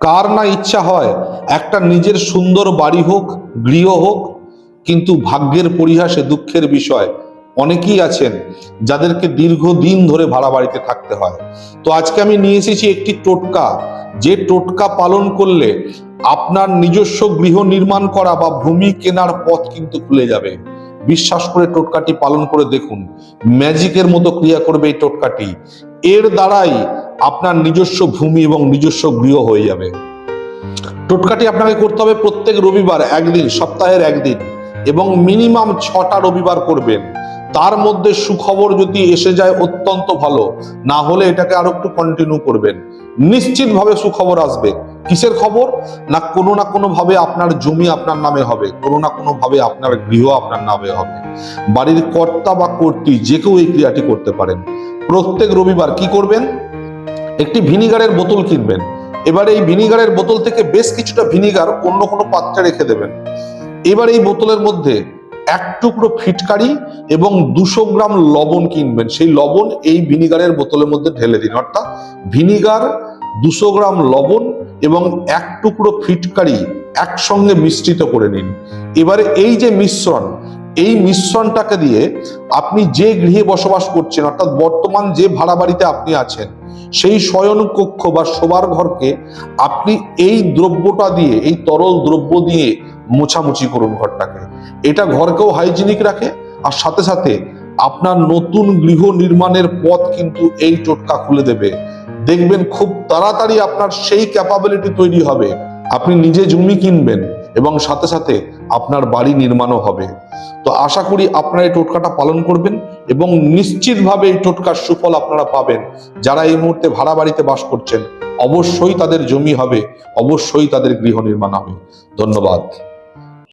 কার না ইচ্ছা হয়, একটা নিজের সুন্দর বাড়ি হোক, গৃহ হোক, কিন্তু ভাগ্যের পরিহাসে দুঃখের বিষয়। অনেকেই আছেন যাদেরকে দীর্ঘদিন ধরে ভাড়া বাড়িতে থাকতে হয়। তো আজকে আমি নিয়ে এসেছি একটি টোটকা। যে টোটকা পালন করলে আপনার নিজস্ব গৃহ নির্মাণ করা বা ভূমি কেনার পথ কিন্তু খুলে যাবে। বিশ্বাস করে টোটকাটি পালন করে দেখুন। ম্যাজিকের মতো ক্রিয়া করবে এই টোটকাটি। এর দ্বারাই আপনার নিজস্ব ভূমি এবং নিজস্ব গৃহ হয়ে যাবে। টোটকাটি আপনাকে করতে হবে প্রত্যেক রবিবার একদিন, সপ্তাহের একদিন এবং মিনিমাম ছটা রবিবার করবেন। তার মধ্যে সুখবর যদি এসে যায় অত্যন্ত ভালো, না হলে এটাকে আরও একটু কন্টিনিউ করবেন। নিশ্চিতভাবে সুখবর আসবে। কিসের খবর? না কোনো না কোনো ভাবে আপনার জমি আপনার নামে হবে, কোনো না কোনো ভাবে আপনার গৃহ আপনার নামে হবে। বাড়ির কর্তা বা কর্ত্রী যে কেউ এই ক্রিয়াটি করতে পারেন। প্রত্যেক রবিবার কি করবেন? একটি ভিনিগারের বোতল কিনবেন। এবার এই ভিনিগারের বোতল থেকে বেশ কিছুটা ভিনিগার অন্য কোনো পাত্রে রেখে দেবেন। এবার এই বোতলের মধ্যে এক টুকরো ফিটকারি এবং দুশো গ্রাম লবণ কিনবেন। সেই লবণ এই ভিনিগারের বোতলের মধ্যে ঢেলে দিন। অর্থাৎ ভিনিগার, দুশো গ্রাম লবণ এবং এক টুকরো ফিটকারি একসঙ্গে মিশ্রিত করে নিন। এবারে এই যে মিশ্রণ, এই মিশ্রণটাকে দিয়ে আপনি যে গৃহে বসবাস করছেন, অর্থাৎ বর্তমান যে ভাড়া বাড়িতে আপনি আছেন সেই শয়ন কক্ষ বা শোবার ঘরকে আপনি এই দ্রব্যটা দিয়ে, এই তরল দ্রব্য দিয়ে মোছামুছি করুন ঘরটাকে। এটা ঘরকেও হাইজিনিক রাখে, আর সাথে সাথে আপনার নতুন গৃহ নির্মাণের পথ কিন্তু এই টোটকা খুলে দেবে। দেখবেন খুব তাড়াতাড়ি আপনার সেই ক্যাপাবিলিটি তৈরি হবে। আপনি নিজে জমি কিনবেন এবং সাথে সাথে আপনার বাড়ি নির্মাণও হবে। তো আশা করি আপনারা এই টোটকাটা পালন করবেন এবং নিশ্চিতভাবে এই টোটকার সুফল আপনারা পাবেন। যারা এই মুহূর্তে ভাড়া বাড়িতে বাস করছেন, অবশ্যই তাদের জমি হবে, অবশ্যই তাদের গৃহ নির্মাণ হবে। ধন্যবাদ।